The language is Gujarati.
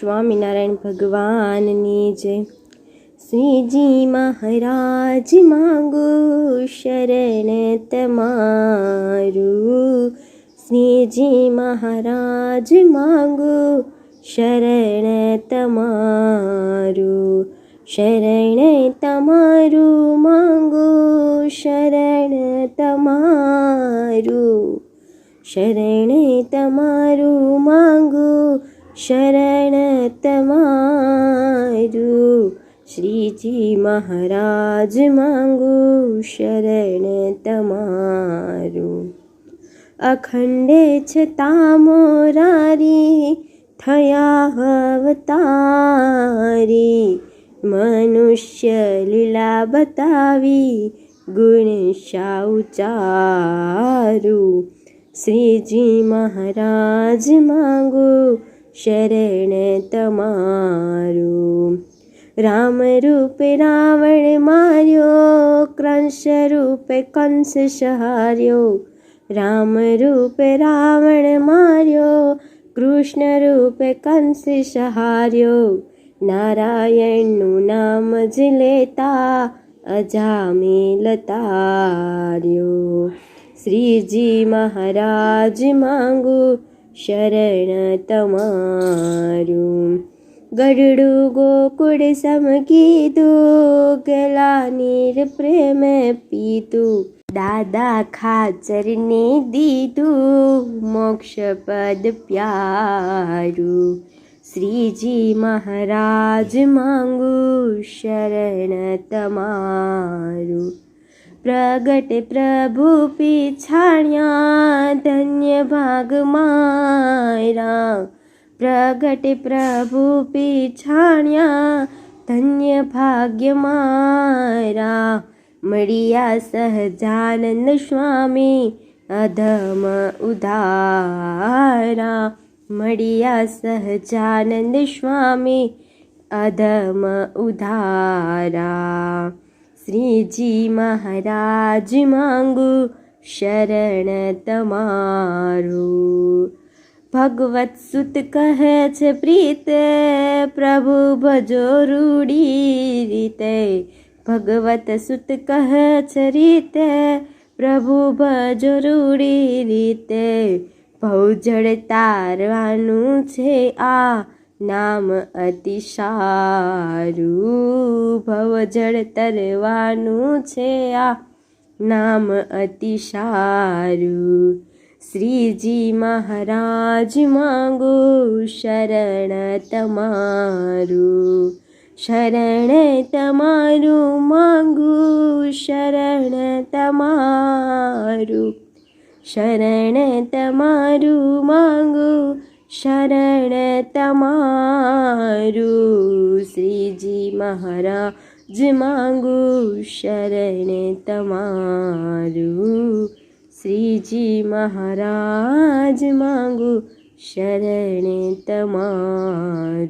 સ્વામિનારાયણ ભગવાનની જય. શ્રીજી મહારાજ માંગુ શરણ તમારું. શ્રીજી મહારાજ માંગુ શરણ તમારું. શરણ તમારું માંગુ શરણ તમારું. શરણ તમારું માંગુ શરણ તમારું શ્રીજી મહારાજ માંગુ શરણ તમારું. અખંડે છતાં મોરારી થયા અવતારી મનુષ્ય લીલા બતાવી ગુણ શાઉચારું શ્રીજી મહારાજ માંગુ શરણ તમારું. રામ રૂપે રાવણ માર્યો કંસ રૂપે કંસ સહાર્યો. રામ રૂપે રાવણ માર્યો કૃષ્ણ રૂપે કંસ સહાર્યો. નારાયણનું નામ જ લેતા અજામેલ લતાર્યો. શ્રીજી મહારાજ માંગુ શરણ તમારું ગઢડું ગોકુળ સમ કીધું ગલા નીર પ્રેમ પીતું દાદા ખાચરને દીધું મોક્ષ પદ પ્યારું શ્રીજી મહારાજ માંગુ શરણ તમારું પ્રગટ પ્રભુ પીછાણ્યા ધન્ય ભાગ મારા પ્રગટ પ્રભુ પીછાણ્યા ધન્ય ભાગ્ય મારા મળ્યા સહજાનંદ સ્વામી અધમ ઉધારા. મળ્યા સહજાનંદ સ્વામી અધમ ઉધારા. શ્રીજી મહારાજ માંગુ શરણ તમારું ભગવત સુત કહે છે પ્રીત પ્રભુ ભજો રૂડી રીતે ભગવત સુત કહે છે રીતે પ્રભુ ભજો રૂડી રીતે ભવજળ તારવાનું છે આ નામ અતિ સારું ભવજળ તરવાનું છે આ. નામ અતિશારું શ્રીજી મહારાજ માંગુ શરણ તમારું. શરણ તમારું માંગુ શરણ તમારું. શરણ તમારું માંગુ શરણ તમારું શ્રીજી મહારાજ માંગુ શરણ તમારું શ્રીજી મહારાજ માંગુ શરણ તમારું